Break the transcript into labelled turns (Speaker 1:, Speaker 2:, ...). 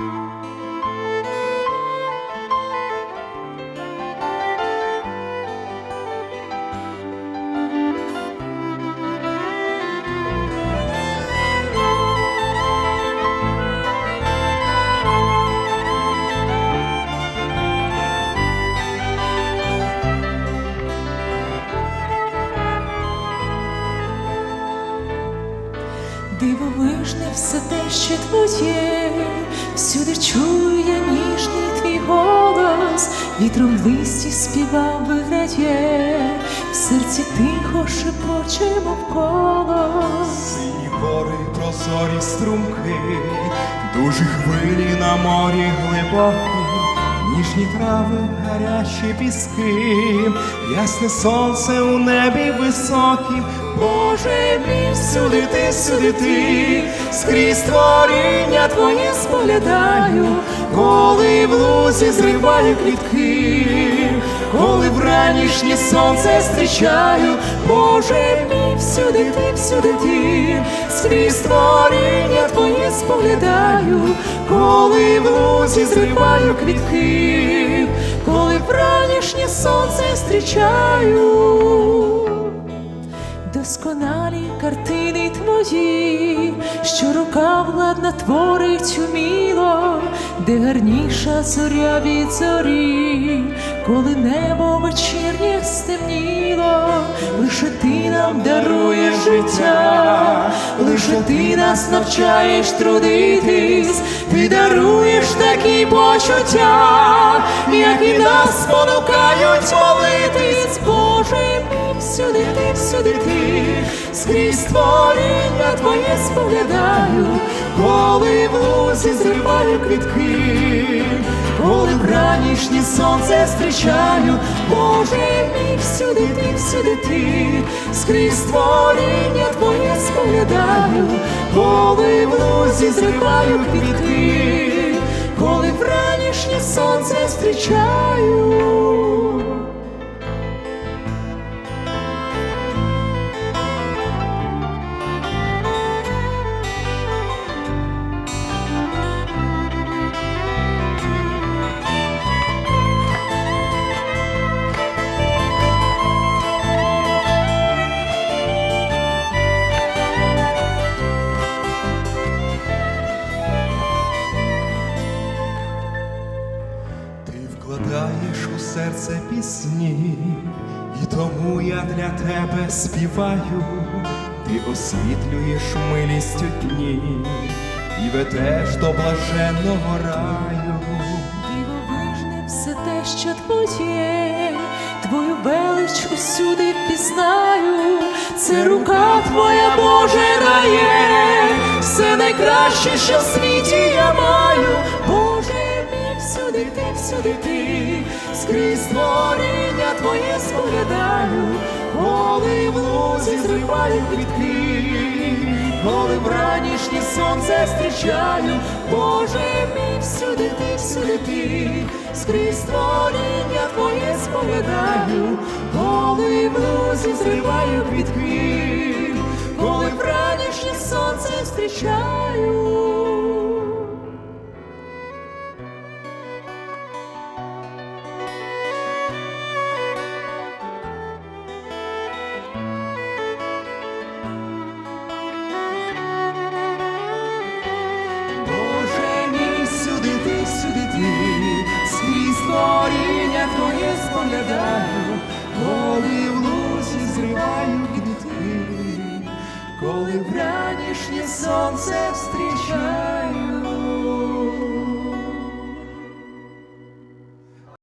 Speaker 1: Thank you. Дивовижне все те, що твоє, всюди чую я ніжний твій голос, вітром листі співав виграє, в серці тихо шепоче, мов колос.
Speaker 2: Сині гори, прозорі струмки, дуже хвилі на морі глибокі, ніжні трави, гарячі піски, ясне сонце у небі високім. Боже мій, всюди ти, всюди ти, скрізь творіння твоє споглядаю, коли в лузі зриваю квітки, коли вранішнє сонце зустрічаю, Боже мій, всюди ти, всюди ти, скрізь творіння споглядаю, коли в лузі зриваю квітки, коли вранішнє сонце зустрічаю.
Speaker 1: Досконалі картини твої, що рука владна творить уміло, де гарніша зоря від зорі, коли небо лише нам даруєш життя, лише ти нас навчаєш трудитись, ти даруєш такі почуття, які нас спонукають молитись, Боже всюди ти, всюди ти, скрізь творіння твоє споглядаю,
Speaker 2: коли в лузі зриваю квітки, коли вранішнє сонце зустрічаю, Боже мій, всюди ти, всюди ти, скрізь творіння твоє споглядаю, коли в лузі зриваю квітки, коли вранішнє сонце зустрічаю. Серце пісні, і тому я для тебе співаю, ти освітлюєш милістю дні і ведеш до блаженного раю.
Speaker 1: Дивовижне все те, що твоє, твою велич усюди пізнаю, це рука твоя Боже дає, все найкраще, що в світі я маю, всюди ти, всюди ти,
Speaker 2: Скрізь творіння твоє споглядаю, коли в лузі зриваю квітки, коли вранішнє сонце зустрічаю, Боже мій, всюди ти, всюди ти, скрізь творіння твоє споглядаю, коли в лузі зриваю квітки, коли вранішнє сонце зустрічаю. твоє споглядаю, коли в лузі зриваю квітки, коли в ранішнє сонце встрічаю.